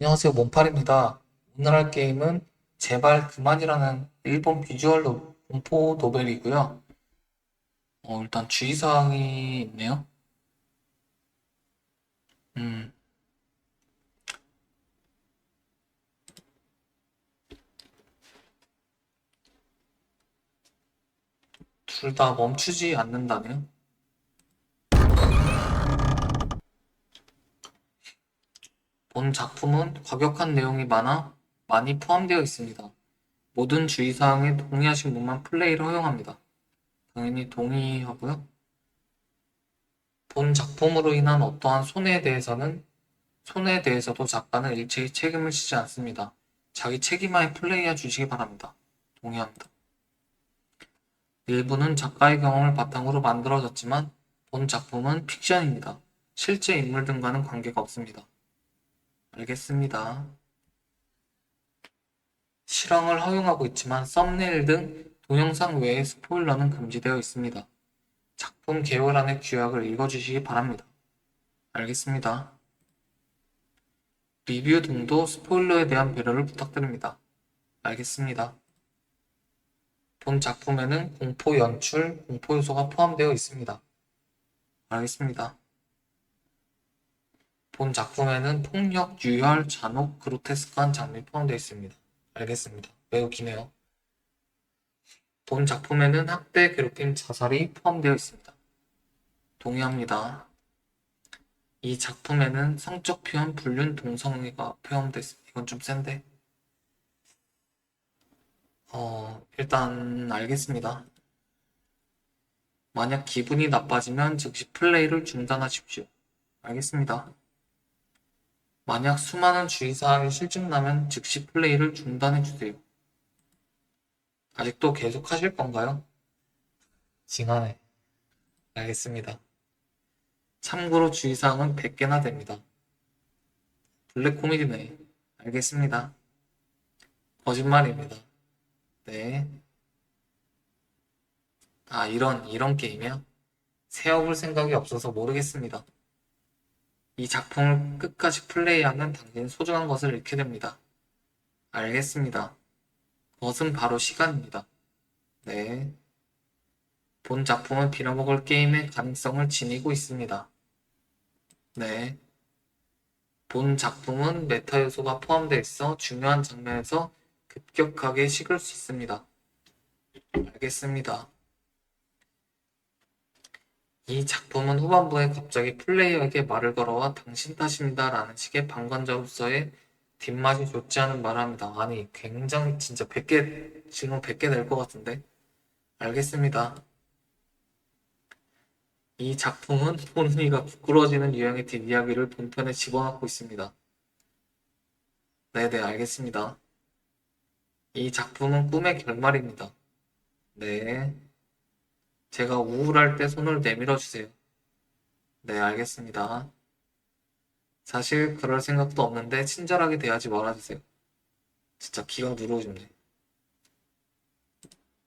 안녕하세요, 몬팔입니다. 오늘 할 게임은 제발 그만이라는 일본 비주얼 노- 공포 노벨이고요. 어, 일단 주의사항이 있네요. 음, 둘 다 멈추지 않는다네요. 본 작품은 과격한 내용이 많아 많이 포함되어 있습니다. 모든 주의사항에 동의하신 분만 플레이를 허용합니다. 당연히 동의하고요. 본 작품으로 인한 어떠한 손해에 대해서는 손해에 대해서도 작가는 일체의 책임을 지지 않습니다. 자기 책임하에 플레이해 주시기 바랍니다. 동의합니다. 일부는 작가의 경험을 바탕으로 만들어졌지만 본 작품은 픽션입니다. 실제 인물 등과는 관계가 없습니다. 알겠습니다. 실황을 허용하고 있지만 썸네일 등 동영상 외의 스포일러는 금지되어 있습니다. 작품 개요란의 규약을 읽어주시기 바랍니다. 알겠습니다. 리뷰 등도 스포일러에 대한 배려를 부탁드립니다. 알겠습니다. 본 작품에는 공포 연출, 공포 요소가 포함되어 있습니다. 알겠습니다. 본 작품에는 폭력, 유혈, 잔혹, 그로테스크한 장면이 포함되어 있습니다. 알겠습니다. 매우 기네요. 본 작품에는 학대, 괴롭힘, 자살이 포함되어 있습니다. 동의합니다. 이 작품에는 성적 표현, 불륜, 동성애가 포함되어 있습니다. 이건 좀 센데. 어, 일단 알겠습니다. 만약 기분이 나빠지면 즉시 플레이를 중단하십시오. 알겠습니다. 만약 수많은 주의사항이 실증나면 즉시 플레이를 중단해주세요. 아직도 계속 하실 건가요? 징하네. 알겠습니다. 참고로 주의사항은 100개나 됩니다. 블랙 코미디네. 알겠습니다. 거짓말입니다. 네. 아, 이런, 이런 게임이요? 세어볼 생각이 없어서 모르겠습니다. 이 작품을 끝까지 플레이하면 당신 소중한 것을 잃게 됩니다. 알겠습니다. 그것은 바로 시간입니다. 네. 본 작품은 빌어먹을 게임의 가능성을 지니고 있습니다. 네. 본 작품은 메타 요소가 포함되어 있어 중요한 장면에서 급격하게 식을 수 있습니다. 알겠습니다. 이 작품은 후반부에 갑자기 플레이어에게 말을 걸어와 당신 탓입니다 라는 식의 방관자로서의 뒷맛이 좋지 않은 말을 합니다. 아니, 굉장히 진짜 100개, 지금 100개 될것 같은데. 알겠습니다. 이 작품은 본의가 부끄러워지는 유형의 뒷이야기를 본편에 집어넣고 있습니다. 네네, 알겠습니다. 이 작품은 꿈의 결말입니다. 네. 제가 우울할 때 손을 내밀어 주세요. 네, 알겠습니다. 사실 그럴 생각도 없는데 친절하게 대하지 말아주세요. 진짜 기가 싶네.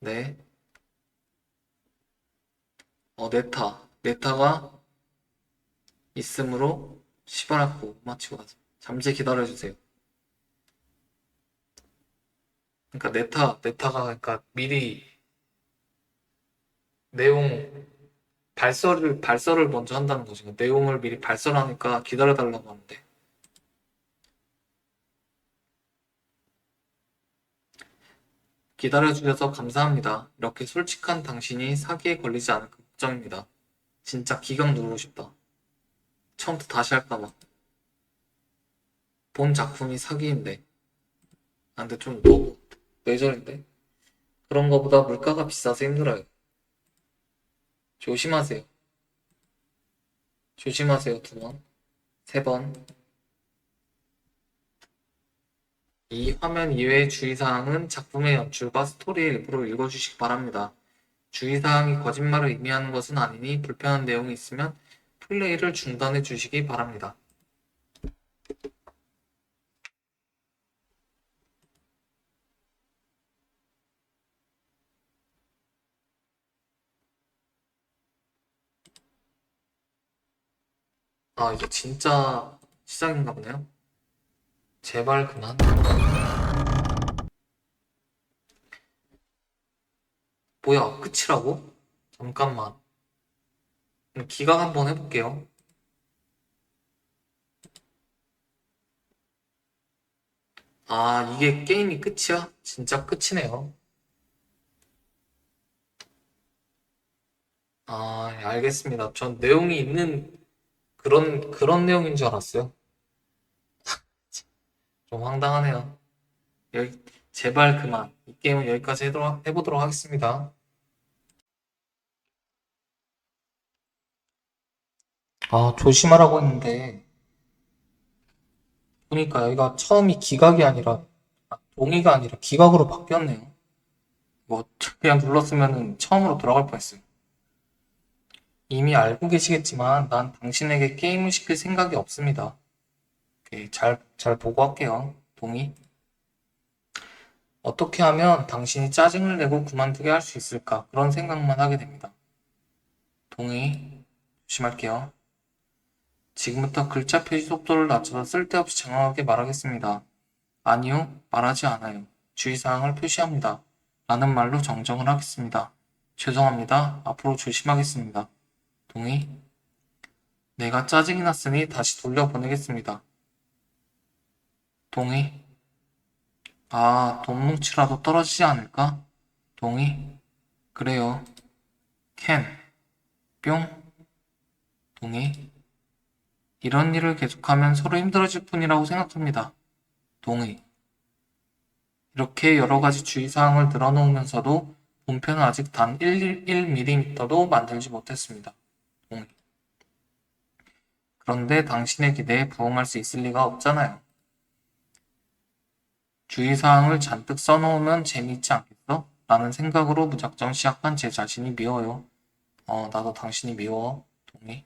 네. 어, 네타. 네타가 있으므로 시바라쿠 못 맞추고 가자. 잠시 기다려주세요. 그러니까 네타, 네타가 그러니까 미리 내용 발설을 발설을 먼저 한다는 거죠. 그러니까 내용을 미리 발설하니까 기다려달라고 하는데 기다려주셔서 감사합니다. 이렇게 솔직한 당신이 사기에 걸리지 않을까 걱정입니다. 진짜 기강 누르고 싶다. 처음부터 다시 할까봐. 본 작품이 사기인데. 아, 근데 좀 너무 뇌절인데? 그런 거보다 물가가 비싸서 힘들어요. 조심하세요. 조심하세요, 두 번. 세 번. 이 화면 이외의 주의사항은 작품의 연출과 스토리의 일부로 읽어주시기 바랍니다. 주의사항이 거짓말을 의미하는 것은 아니니 불편한 내용이 있으면 플레이를 중단해 주시기 바랍니다. 아, 이제 진짜 시작인가 보네요. 제발 그만. 뭐야, 끝이라고? 잠깐만. 기각 한번 해볼게요. 아, 이게 게임이 끝이야? 진짜 끝이네요. 아, 예, 알겠습니다. 전 내용이 있는 그런, 그런 내용인 줄 알았어요. 좀 황당하네요. 여기, 제발 그만. 이 게임은 여기까지 해도록- 해보도록 하겠습니다. 아, 조심하라고 했는데, 보니까 여기가 처음이 기각이 아니라, 아, 동의가 아니라 기각으로 바뀌었네요. 뭐, 그냥 눌렀으면 처음으로 돌아갈 뻔했어요. 이미 알고 계시겠지만, 난 당신에게 게임을 시킬 생각이 없습니다. 오케이, 잘, 잘 보고 할게요. 동의? 어떻게 하면 당신이 짜증을 내고 그만두게 할 수 있을까? 그런 생각만 하게 됩니다. 동의? 조심할게요. 지금부터 글자 표시 속도를 낮춰서 쓸데없이 장황하게 말하겠습니다. 아니요, 말하지 않아요. 주의사항을 표시합니다. 라는 말로 정정을 하겠습니다. 죄송합니다. 앞으로 조심하겠습니다. 동의? 내가 짜증이 났으니 다시 돌려보내겠습니다. 동의? 아, 돈 뭉치라도 떨어지지 않을까? 동의? 그래요. 캔. 뿅. 동의? 이런 일을 계속하면 서로 힘들어질 뿐이라고 생각합니다. 동의. 이렇게 여러 가지 주의사항을 늘어놓으면서도 본편은 아직 단 1, 1mm도 만들지 못했습니다. 그런데 당신의 기대에 부응할 수 있을 리가 없잖아요. 주의사항을 잔뜩 써놓으면 재미있지 않겠어? 라는 생각으로 무작정 시작한 제 자신이 미워요. 어, 나도 당신이 미워. 동의.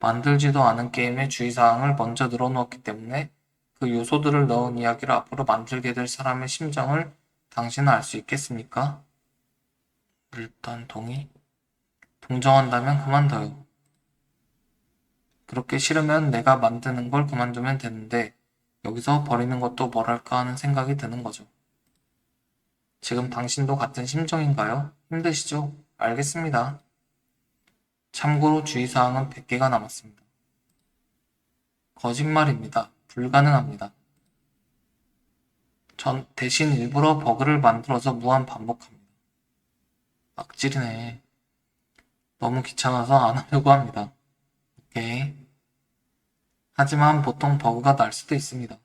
만들지도 않은 게임의 주의사항을 먼저 늘어놓았기 때문에 그 요소들을 넣은 이야기를 앞으로 만들게 될 사람의 심정을 당신은 알 수 있겠습니까? 일단 동의. 동정한다면 그만둬요. 그렇게 싫으면 내가 만드는 걸 그만두면 되는데 여기서 버리는 것도 뭐랄까 하는 생각이 드는 거죠. 지금 당신도 같은 심정인가요? 힘드시죠? 알겠습니다. 참고로 주의사항은 100개가 남았습니다. 거짓말입니다. 불가능합니다. 전 대신 일부러 버그를 만들어서 무한 반복합니다. 악질이네. 너무 귀찮아서 안 하려고 합니다. 오케이. 하지만 보통 버그가 날 수도 있습니다.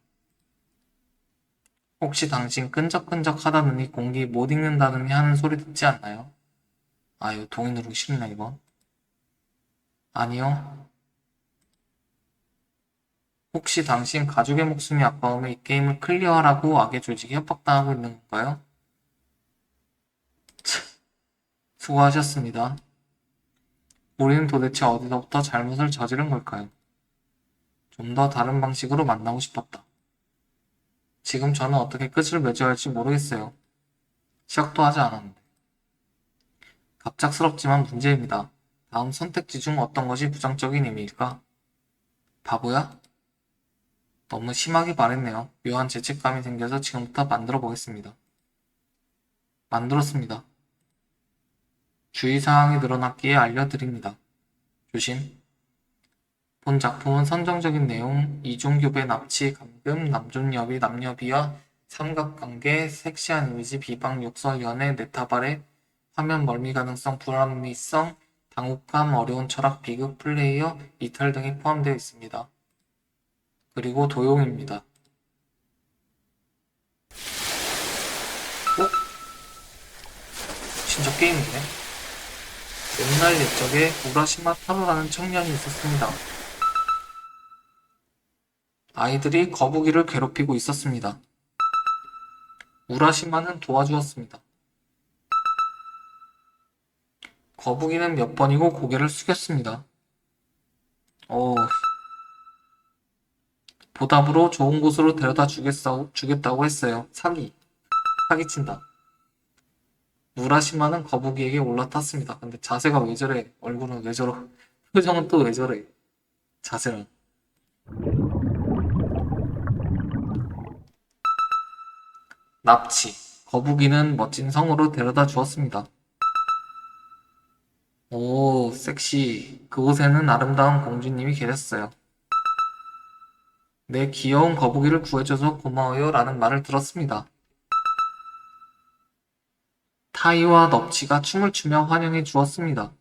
혹시 당신 끈적끈적 하다느니 공기 못 읽는다느니 하는 소리 듣지 않나요? 아유, 누르기 싫네, 이거. 아니요. 혹시 당신 가족의 목숨이 아까우면 이 게임을 클리어하라고 악의 조직이 협박당하고 있는 건가요? 참, 수고하셨습니다. 우리는 도대체 어디서부터 잘못을 저지른 걸까요? 좀 더 다른 방식으로 만나고 싶었다. 지금 저는 어떻게 끝을 맺어야 할지 모르겠어요. 시작도 하지 않았는데. 갑작스럽지만 문제입니다. 다음 선택지 중 어떤 것이 부정적인 의미일까? 바보야? 너무 심하게 말했네요. 묘한 죄책감이 생겨서 지금부터 만들어 보겠습니다. 만들었습니다. 주의사항이 늘어났기에 알려드립니다. 조심. 본 작품은 선정적인 내용, 이중교배 납치, 감금, 남존여비, 남녀비하, 삼각관계, 섹시한 이미지, 비방, 욕설, 연애, 네타발의 화면 멀미 가능성, 불합리성, 당혹감, 어려운 철학, 비극, 플레이어, 이탈 등이 포함되어 있습니다. 그리고 도용입니다. 어? 진짜 게임이네. 옛날 옛적에 우라시마 타로라는 청년이 있었습니다. 아이들이 거북이를 괴롭히고 있었습니다. 우라시마는 도와주었습니다. 거북이는 몇 번이고 고개를 숙였습니다. 어, 보답으로 좋은 곳으로 데려다 주겠어, 주겠다고 했어요. 사기. 사기친다. 무라시마는 거북이에게 올라탔습니다. 근데 자세가 왜 저래? 얼굴은 왜 저러? 표정은 또 왜 저래? 자세는. 납치. 거북이는 멋진 성으로 데려다 주었습니다. 오, 섹시. 그곳에는 아름다운 공주님이 계셨어요. 내 귀여운 거북이를 구해줘서 고마워요 라는 말을 들었습니다. 타이와 넙치가 춤을 추며 환영해 주었습니다.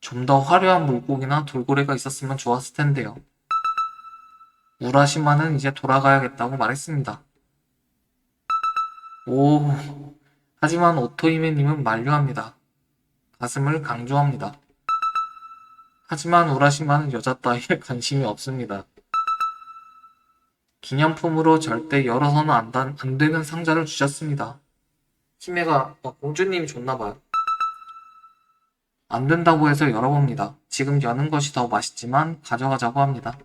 좀 더 화려한 물고기나 돌고래가 있었으면 좋았을 텐데요. 우라시마는 이제 돌아가야겠다고 말했습니다. 오, 하지만 오토이메님은 만류합니다. 가슴을 강조합니다. 하지만 우라시마는 여자 따위에 관심이 없습니다. 기념품으로 절대 열어서는 안, 단- 안 되는 상자를 주셨습니다. 히메가 어, 공주님이 줬나봐요. 안 된다고 해서 열어봅니다. 지금 여는 것이 더 맛있지만 가져가자고 합니다.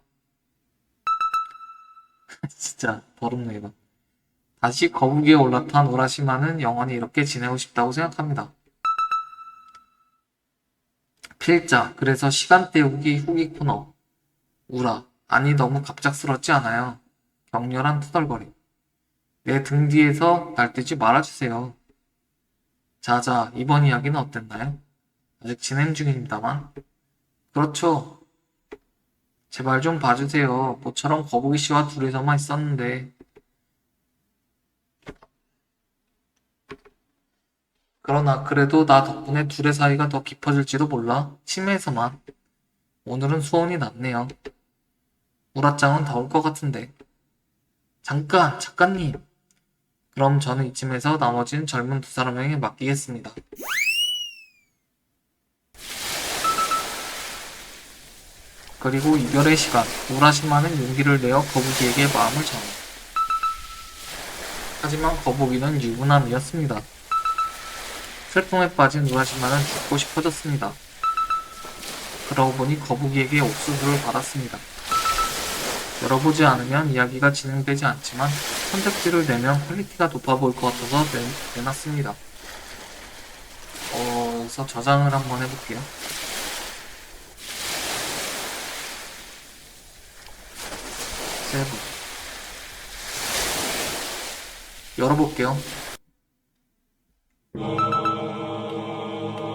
진짜 더럽네 이거. 다시 거북이에 올라탄 우라시마는 영원히 이렇게 지내고 싶다고 생각합니다. 필자, 그래서 시간 때우기 후기 코너. 우라, 아니 너무 갑작스럽지 않아요. 격렬한 투덜거림. 내 등 뒤에서 날뛰지 말아주세요. 자자, 이번 이야기는 어땠나요? 아직 진행 중입니다만. 그렇죠. 제발 좀 봐주세요. 모처럼 거북이 씨와 둘이서만 있었는데. 그러나 그래도 나 덕분에 둘의 사이가 더 깊어질지도 몰라. 심해서만. 오늘은 수온이 낮네요. 우라짱은 더울 것 같은데. 잠깐, 작가님. 그럼 저는 이쯤에서 나머지는 젊은 두 사람에게 맡기겠습니다. 그리고 이별의 시간. 우라시마는 용기를 내어 거북이에게 마음을 전해. 하지만 거북이는 유부남이었습니다. 슬픔에 빠진 우라시마는 죽고 싶어졌습니다. 그러고 보니 거북이에게 옥수수를 받았습니다. 열어보지 않으면 이야기가 진행되지 않지만 선택지를 내면 퀄리티가 높아 보일 것 같아서 내, 내놨습니다. 어, 그래서 저장을 한번 해볼게요. 세브. 열어볼게요.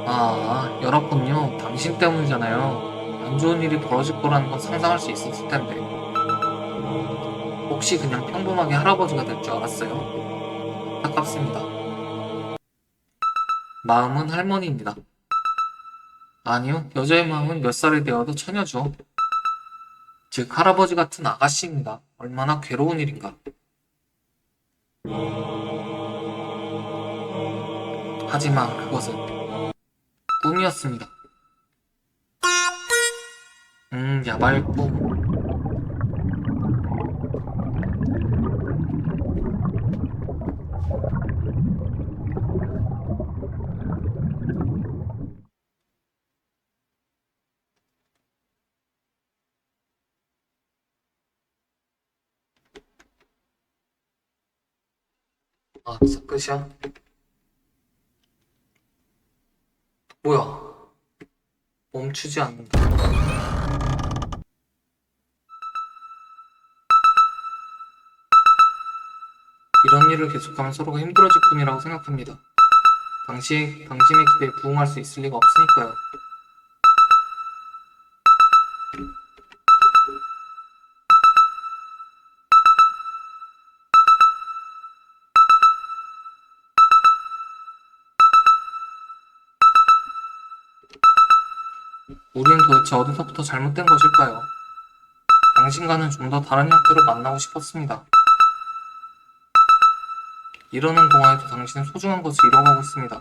아, 열었군요. 당신 때문이잖아요. 안 좋은 일이 벌어질 거라는 건 상상할 수 있었을 텐데. 혹시 그냥 평범하게 할아버지가 될 줄 알았어요? 안타깝습니다. 마음은 할머니입니다. 아니요, 여자의 마음은 몇 살이 되어도 처녀죠. 즉, 할아버지 같은 아가씨입니다. 얼마나 괴로운 일인가. 하지만 그것은 꿈이었습니다. 음, 야발 꿈. 아, 끝이야? 뭐야? 멈추지 않는다. 이런 일을 계속하면 서로가 힘들어질 뿐이라고 생각합니다. 당시, 당신의 기대에 부응할 수 있을 리가 없으니까요. 우리는 도대체 어디서부터 잘못된 것일까요? 당신과는 좀 더 다른 형태로 만나고 싶었습니다. 이러는 동안에도 당신은 소중한 것을 잃어가고 있습니다.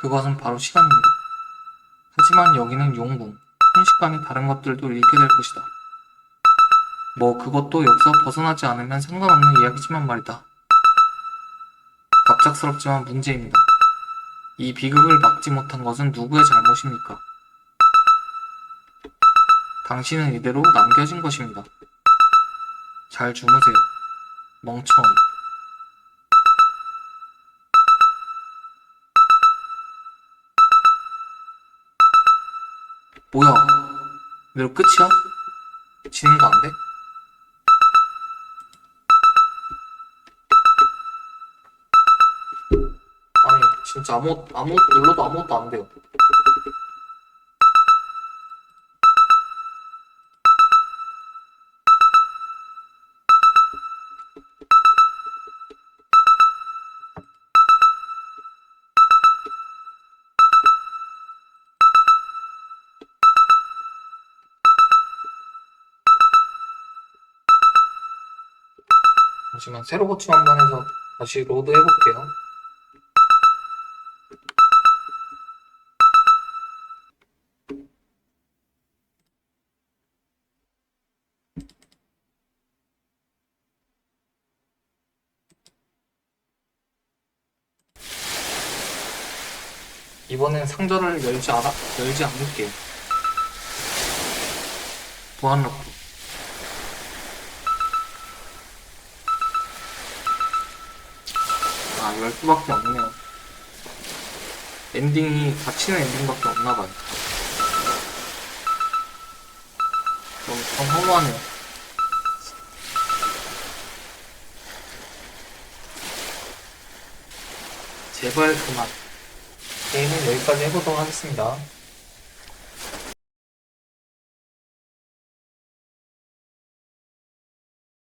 그것은 바로 시간입니다. 하지만 여기는 용궁, 순식간에 다른 것들도 잃게 될 것이다. 뭐 그것도 여기서 벗어나지 않으면 상관없는 이야기지만 말이다. 갑작스럽지만 문제입니다. 이 비극을 막지 못한 것은 누구의 잘못입니까? 당신은 이대로 남겨진 것입니다. 잘 주무세요. 멍청. 뭐야? 이대로 끝이야? 지는 거 안 돼? 아니, 진짜 아무, 아무, 눌러도 아무것도 안 돼요. 잠시만 새로 고침 한번 해서 다시 로드 해볼게요. 이번엔 상자를 열지 않아, 열지 않을게요. 보안 로프. 아, 12밖에 없네요. 엔딩이 닫히는 엔딩밖에 없나봐요. 너무 참 허무하네요. 제발 그만. 게임은 여기까지 해보도록 하겠습니다.